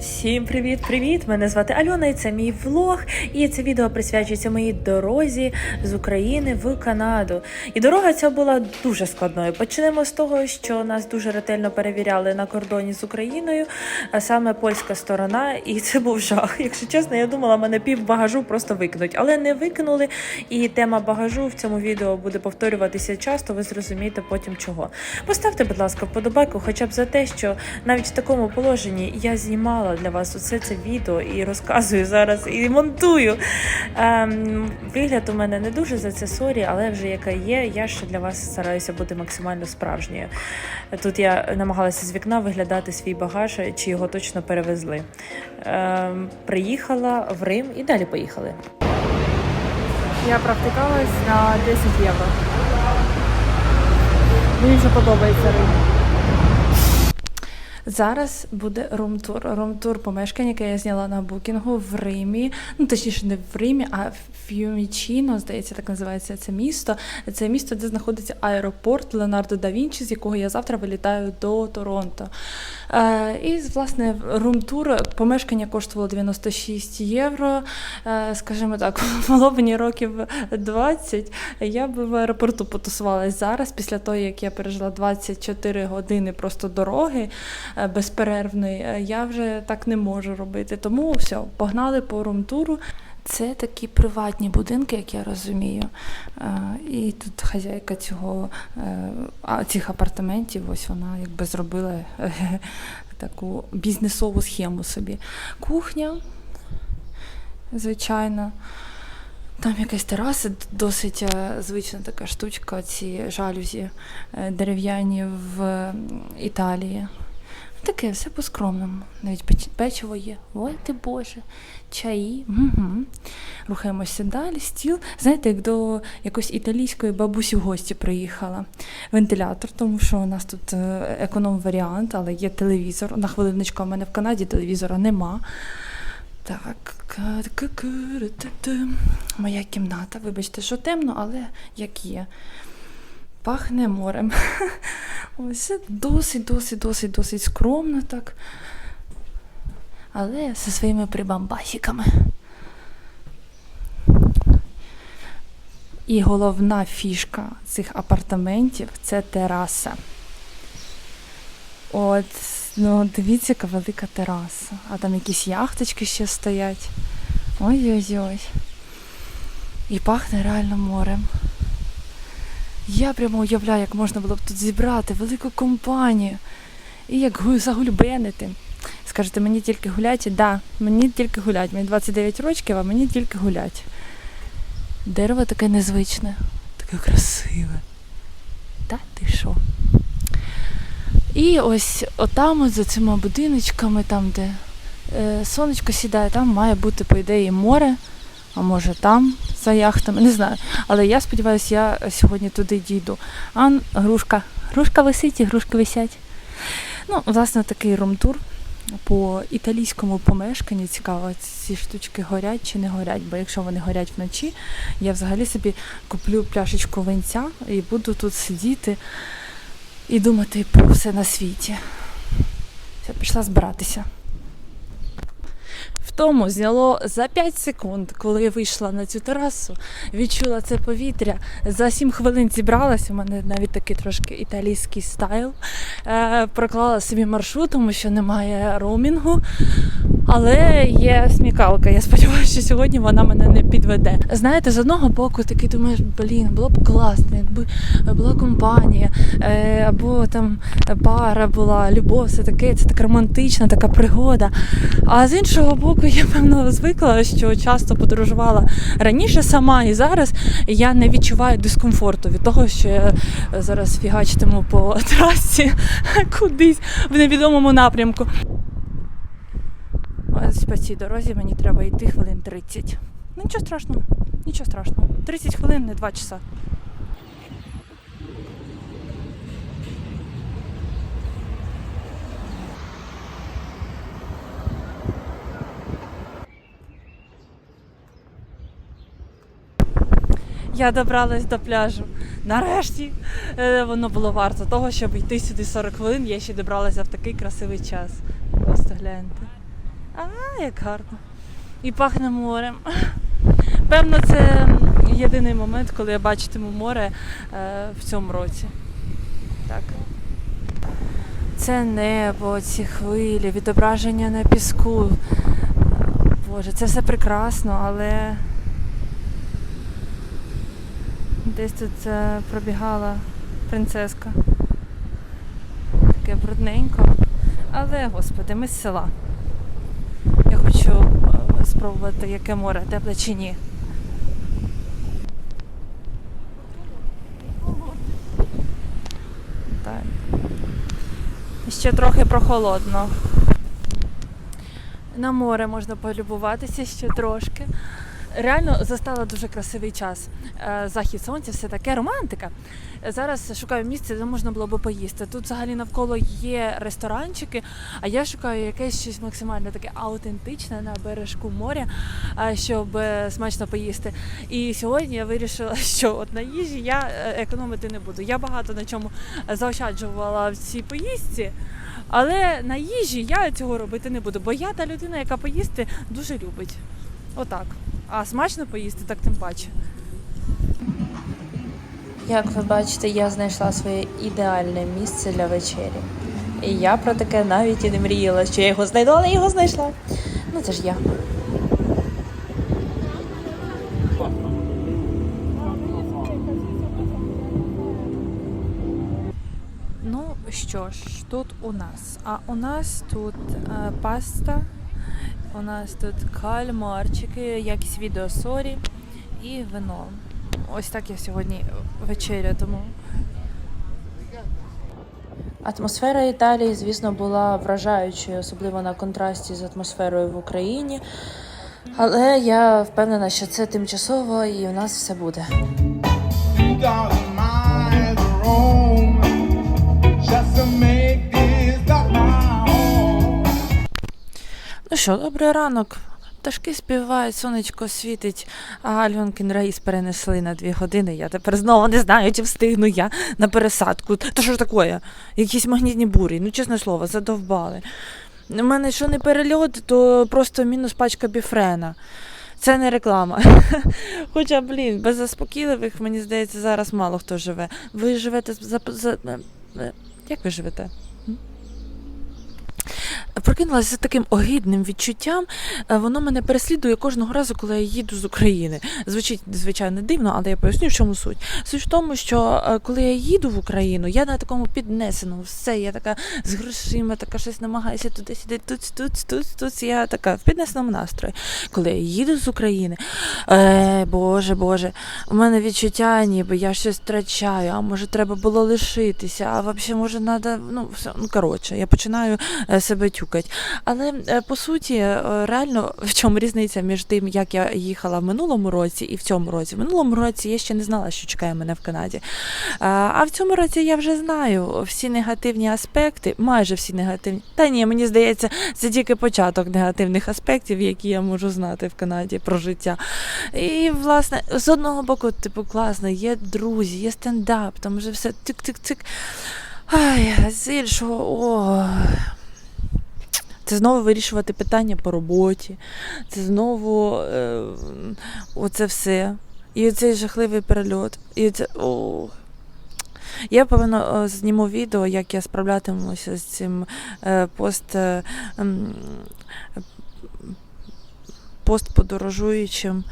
Всім привіт-привіт! Мене звати Альона, і це мій влог. І це відео присвячується моїй дорозі з України в Канаду. І дорога ця була дуже складною. Почнемо з того, що нас дуже ретельно перевіряли на кордоні з Україною, а саме польська сторона, і це був жах. Якщо чесно, я думала, мене пів багажу просто викинуть, але не викинули. І тема багажу в цьому відео буде повторюватися часто. Ви зрозумієте потім чого. Поставте, будь ласка, вподобайку, хоча б за те, що навіть в такому положенні я знімала для вас усе це відео і розказую зараз і монтую. Ем, вигляд у мене не дуже за це сорі, але вже яка є, я ще для вас стараюся бути максимально справжньою. Тут я намагалася з вікна виглядати свій багаж, чи його точно перевезли. Ем, приїхала в Рим і далі поїхали. Я провтикалась на 10 євро. Мені вже подобається Рим. Зараз буде румтур. Румтур помешкання, яке я зняла на букінгу в Римі. Ну точніше, не в Римі, а в Ф'юмічіно, здається, так називається це місто. Це місто, де знаходиться аеропорт Леонардо да Вінчі, з якого я завтра вилітаю до Торонто. Е, і власне румтур помешкання коштувало 96 євро. Е, скажімо так, було мені років 20. Я б в аеропорту потусувалась зараз, після того, як я пережила 24 години просто дороги е, безперервної. е, Я вже так не можу робити. Тому все, погнали по румтуру. Це такі приватні будинки, як я розумію. Е, І тут хазяйка цього цих апартаментів, ось вона якби зробила таку бізнесову схему собі. Кухня, звичайно. Там якась тераса, досить звична така штучка, ці жалюзі дерев'яні в Італії. Таке, все по-скромному. Навіть печиво є. Ой ти Боже, чаї. Угу. Рухаємося далі. Стіл. Знаєте, як до якоїсь італійської бабусі в гості приїхала. Вентилятор, тому що у нас тут е, економ-варіант, але є телевізор. На хвилиночку, у мене в Канаді телевізора нема. Так, моя кімната. Вибачте, що темно, але як є. Пахне морем. Ось це досить, досить, досить, досить скромно так. Але зі своїми прибамбасиками. І головна фішка цих апартаментів це тераса. От, ну дивіться, яка велика тераса. А там якісь яхточки ще стоять. Ой-ой-ой. І пахне реально морем. Я прямо уявляю, як можна було б тут зібрати велику компанію і як загульбенити. Скажете, мені тільки гулять? Да, мені тільки гулять. Мені 29 років, а мені тільки гулять. Дерево таке незвичне, таке красиве. Та ти що? І ось отам, от за цими будиночками, там, де е, сонечко сідає, там має бути, по ідеї, море, а може там, за яхтами, не знаю. Але я сподіваюся, я сьогодні туди дійду. А грушка. Грушка висить і грушки висять. Ну, власне, такий румтур по італійському помешканню. Цікаво, ці штучки горять чи не горять, бо якщо вони горять вночі, я взагалі собі куплю пляшечку винця і буду тут сидіти і думати про все на світі. Все, пішла збиратися. Тому зняло за 5 секунд, коли я вийшла на цю терасу, відчула це повітря. За 7 хвилин зібралась. У мене навіть такий трошки італійський стайл. Е, проклала собі маршрут, тому що немає роумінгу. Але є смікалка. Я сподіваюся, що сьогодні вона мене не підведе. Знаєте, з одного боку такий думаєш, блін, було б класно, якби була компанія, е, або там пара була, любов, все таке, це так романтична, така пригода. А з іншого боку, я певно звикла, що часто подорожувала раніше сама, і зараз я не відчуваю дискомфорту від того, що я зараз фігачитиму по трасі кудись в невідомому напрямку. Ось по цій дорозі мені треба йти хвилин 30. Ну, нічого страшного, нічого страшного. 30 хвилин, не 2 часа. Я добралась до пляжу. Нарешті Е, воно було варто того, щоб йти сюди 40 хвилин. Я ще добралася в такий красивий час. Просто гляньте. А, як гарно. І пахне морем. Певно, це єдиний момент, коли я бачитиму море е, в цьому році. Так. Це небо, ці хвилі, відображення на піску. Боже, це все прекрасно, але десь тут е, пробігала принцеска. Таке брудненько. Але, господи, ми з села. Я хочу е, спробувати, яке море, тепле чи ні. Ще трохи прохолодно. На море можна полюбуватися ще трошки. Реально застала дуже красивий час. Е, Захід сонця, все таке, романтика. Зараз шукаю місце, де можна було би поїсти. Тут взагалі навколо є ресторанчики, а я шукаю якесь щось максимально таке аутентичне на бережку моря, е, щоб е, смачно поїсти. І сьогодні я вирішила, що от на їжі я економити не буду. Я багато на чому заощаджувала в цій поїздці. Але на їжі я цього робити не буду, бо я та людина, яка поїсти дуже любить. Отак. А смачно поїсти, так тим паче. Як ви бачите, я знайшла своє ідеальне місце для вечері. І я про таке навіть і не мріяла, що я його знайду, але його знайшла. Ну це ж я. Ну що ж, тут у нас? А у нас тут е, паста, у нас тут кальмарчики, якісь відеосорі і вино. Ось так я сьогодні вечеря тому. Атмосфера Італії, звісно, була вражаючою, особливо на контрасті з атмосферою в Україні. Але я впевнена, що це тимчасово і у нас все буде. Що, добрий ранок. Пташки співають, сонечко світить, а Альонкін рейс перенесли на дві години. Я тепер знову не знаю, чи встигну я на пересадку. Та що ж таке? Якісь магнітні бурі, ну чесне слово, задовбали. У мене що не перельот, то просто мінус пачка біфрена. Це не реклама. Хоча, блін, без заспокійливих, мені здається, зараз мало хто живе. Ви живете за, за, е, як ви живете? Прокинулася з таким огидним відчуттям. Е, Воно мене переслідує кожного разу, коли я їду з України. Звучить звичайно дивно, але я поясню, в чому суть. Суть в тому, що е, коли я їду в Україну, я на такому піднесеному, все, я така з грошима, така щось намагаюся туди сюди, тут, тут, тут, тут. Я така в піднесеному настрої. Коли я їду з України, е, Боже, Боже, у мене відчуття, ніби я щось втрачаю, а може треба було лишитися, а взагалі може треба, ну все, ну коротше, я починаю е, себе тюкати. Але е, по суті, е, реально в чому різниця між тим, як я їхала в минулому році і в цьому році. В минулому році я ще не знала, що чекає мене в Канаді. А в цьому році я вже знаю всі негативні аспекти, майже всі негативні. Та ні, мені здається, це тільки початок негативних аспектів, які я можу знати в Канаді про життя. І, власне, з одного боку, типу, класно, є друзі, є стендап, там вже все тик-тик-тик. Ай, з іншого, о. Це знову вирішувати питання по роботі, це знову е, оце все. І оцей жахливий перельот. І це. О. Я повинна е, зніму відео, як я справлятимуся з цим е, пост, е, постподорожуючим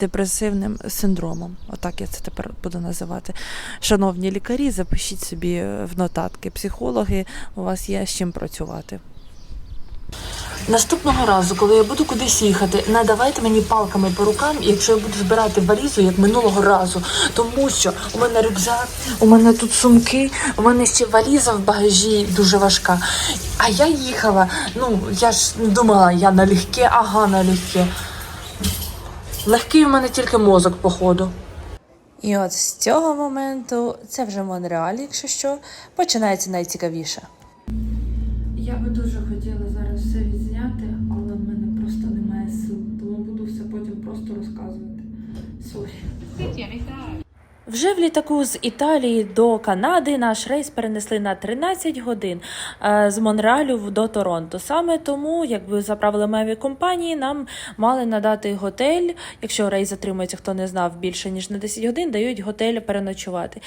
депресивним синдромом. Отак я це тепер буду називати. Шановні лікарі, запишіть собі в нотатки. Психологи, у вас є з чим працювати. Наступного разу, коли я буду кудись їхати, не давайте мені палками по рукам, якщо я буду збирати валізу, як минулого разу. Тому що у мене рюкзак, у мене тут сумки, у мене ще валіза в багажі дуже важка. А я їхала, ну я ж думала, я налегке, ага, налегке. Легкий у мене тільки мозок, походу. І от з цього моменту, це вже Монреаль, якщо що, починається найцікавіше. Я би дуже хотіла зараз все відзняти, Вже в літаку з Італії до Канади наш рейс перенесли на 13 годин е, з Монреалю до Торонто. Саме тому, якби за правилами авіакомпанії, нам мали надати готель. Якщо рейс затримується, хто не знав більше ніж на 10 годин, дають готель переночувати.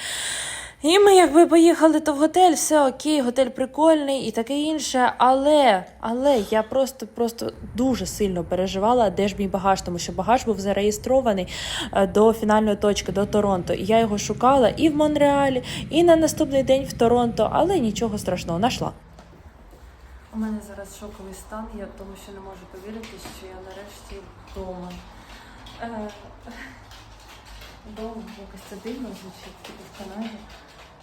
І ми якби поїхали то в готель, все окей, готель прикольний і таке інше. Але, але я просто просто дуже сильно переживала, де ж мій багаж, тому що багаж був зареєстрований е, до фінальної точки, до Торонто. І я його шукала і в Монреалі, і на наступний день в Торонто, але нічого страшного, знайшла. У мене зараз шоковий стан, я тому що не можу повірити, що я нарешті вдома. Е, якось це дивно звучить, типу в Канаді.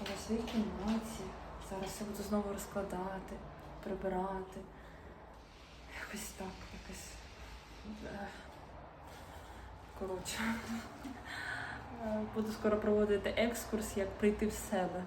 Але в своїй кімнаті. Зараз я буду знову розкладати, прибирати. Якось так, якось. е, Коротше. Е, Буду скоро проводити екскурс, як прийти в себе.